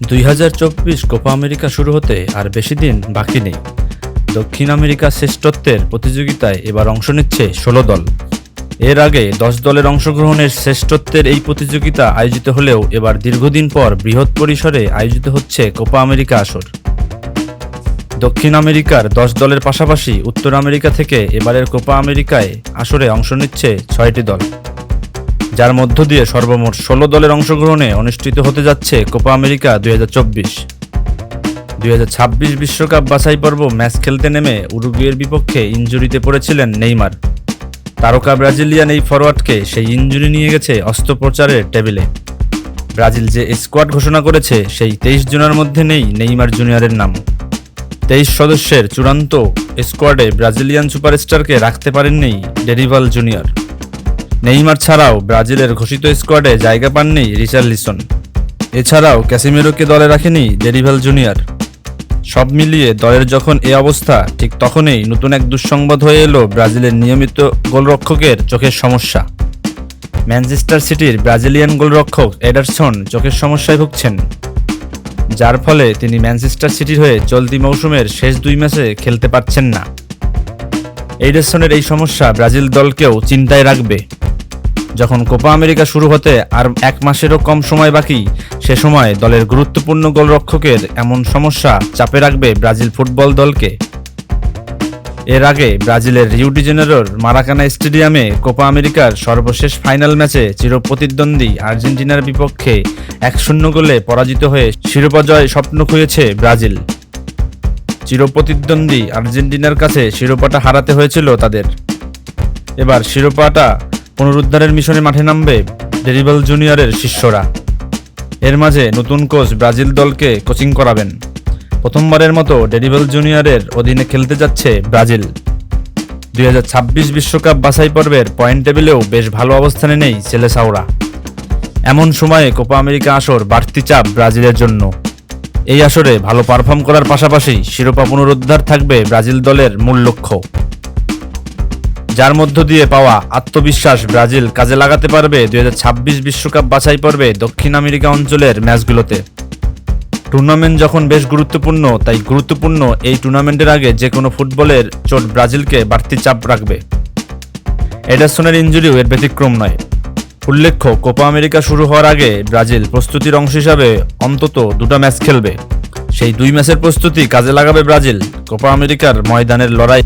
দুই হাজার চব্বিশ কোপা আমেরিকা শুরু হতে আর বেশি দিন বাকি নেই। দক্ষিণ আমেরিকা শ্রেষ্ঠত্বের প্রতিযোগিতায় এবার অংশ নিচ্ছে ষোলো দল। এর আগে দশ দলের অংশগ্রহণের শ্রেষ্ঠত্বের এই প্রতিযোগিতা আয়োজিত হলেও এবার দীর্ঘদিন পর বৃহৎ পরিসরে আয়োজিত হচ্ছে কোপা আমেরিকা আসর। দক্ষিণ আমেরিকার দশ দলের পাশাপাশি উত্তর আমেরিকা থেকে এবারের কোপা আমেরিকায় আসরে অংশ নিচ্ছে ছয়টি দল। যার মধ্য দিয়ে সর্বমোট ষোলো দলের অংশগ্রহণে অনুষ্ঠিত হতে যাচ্ছে কোপা আমেরিকা দুই হাজার চব্বিশ। দুই হাজার ছাব্বিশ বিশ্বকাপ বাছাই পর্ব ম্যাচ খেলতে নেমে উরুগুয়ের বিপক্ষে ইঞ্জুরিতে পড়েছিলেন নেইমার। তারকা ব্রাজিলিয়ান এই ফরওয়ার্ডকে সেই ইঞ্জুরি নিয়ে গেছে অস্ত্রোপচারের টেবিলে। ব্রাজিল যে স্কোয়াড ঘোষণা করেছে, সেই তেইশ জনের মধ্যে নেই নেইমার জুনিয়রের নাম। তেইশ সদস্যের চূড়ান্ত স্কোয়াডে ব্রাজিলিয়ান সুপারস্টারকে রাখতে পারেননি ডেরিভাল জুনিয়র। নেইমার ছাড়াও ব্রাজিলের ঘোষিত স্কোয়াডে জায়গা পাননি রিচার্লিসন। এছাড়াও ক্যাসিমেরোকে দলে রাখেনি ডেরিভাল জুনিয়র। সব মিলিয়ে দলের যখন এ অবস্থা, ঠিক তখনই নতুন এক দুঃসংবাদ হয়ে এলো ব্রাজিলের নিয়মিত গোলরক্ষকের চোখের সমস্যা। ম্যানচেস্টার সিটির ব্রাজিলিয়ান গোলরক্ষক এডারসন চোখের সমস্যায় ভুগছেন। যার ফলে তিনি ম্যানচেস্টার সিটির হয়ে চলতি মৌসুমের শেষ দুই ম্যাচে খেলতে পারছেন না। এইডারসনের এই সমস্যা ব্রাজিল দলকেও চিন্তায় রাখবে। যখন কোপা আমেরিকা শুরু হতে আর এক মাসেরও কম সময় বাকি, সে সময় দলের গুরুত্বপূর্ণ গোলরক্ষকের এমন সমস্যা চাপে রাখবে ব্রাজিল ফুটবল দলকে। এর আগে ব্রাজিলের রিউডি জেনেরোর মারাকানা স্টেডিয়ামে কোপা আমেরিকার সর্বশেষ ফাইনাল ম্যাচে চিরপ্রতিদ্বন্দ্বী আর্জেন্টিনার বিপক্ষে এক শূন্য গোলে পরাজিত হয়ে শিরোপা জয় স্বপ্ন খুঁয়েছে ব্রাজিল। চিরপ্রতিদ্বন্দ্বী আর্জেন্টিনার কাছে শিরোপাটা হারাতে হয়েছিল তাদের। এবার শিরোপাটা পুনরুদ্ধারের মিশনে মাঠে নামবে ডেরিভাল জুনিয়রের শিষ্যরা। এর মাঝে নতুন কোচ ব্রাজিল দলকে কোচিং করাবেন। প্রথমবারের মতো ডেরিভাল জুনিয়রের অধীনে খেলতে যাচ্ছে ব্রাজিল। দুই বিশ্বকাপ বাছাই পর্বের পয়েন্ট টেবিলেও বেশ ভালো অবস্থানে নেই ছেলে সেলেসাওরা। এমন সময়ে কোপা আমেরিকা আসর বাড়তি চাপ ব্রাজিলের জন্য। এই আসরে ভালো পারফর্ম করার পাশাপাশি শিরোপা পুনরুদ্ধার থাকবে ব্রাজিল দলের মূল লক্ষ্য। যার মধ্য দিয়ে পাওয়া আত্মবিশ্বাস ব্রাজিল কাজে লাগাতে পারবে দুই বিশ্বকাপ বাছাই পর্বে দক্ষিণ আমেরিকা অঞ্চলের ম্যাচগুলোতে। টুর্নামেন্ট যখন বেশ গুরুত্বপূর্ণ, তাই গুরুত্বপূর্ণ এই টুর্নামেন্টের আগে যে কোনো ফুটবলের চোট ব্রাজিলকে বাড়তি চাপ রাখবে। এডারসনের ইঞ্জুরিও এর ব্যতিক্রম নয়। উল্লেখ্য, কোপা আমেরিকা শুরু হওয়ার আগে ব্রাজিল প্রস্তুতির অংশ হিসাবে অন্তত দুটো ম্যাচ খেলবে। সেই দুই ম্যাচের প্রস্তুতি কাজে লাগাবে ব্রাজিল। কোপা আমেরিকার ময়দানের লড়াই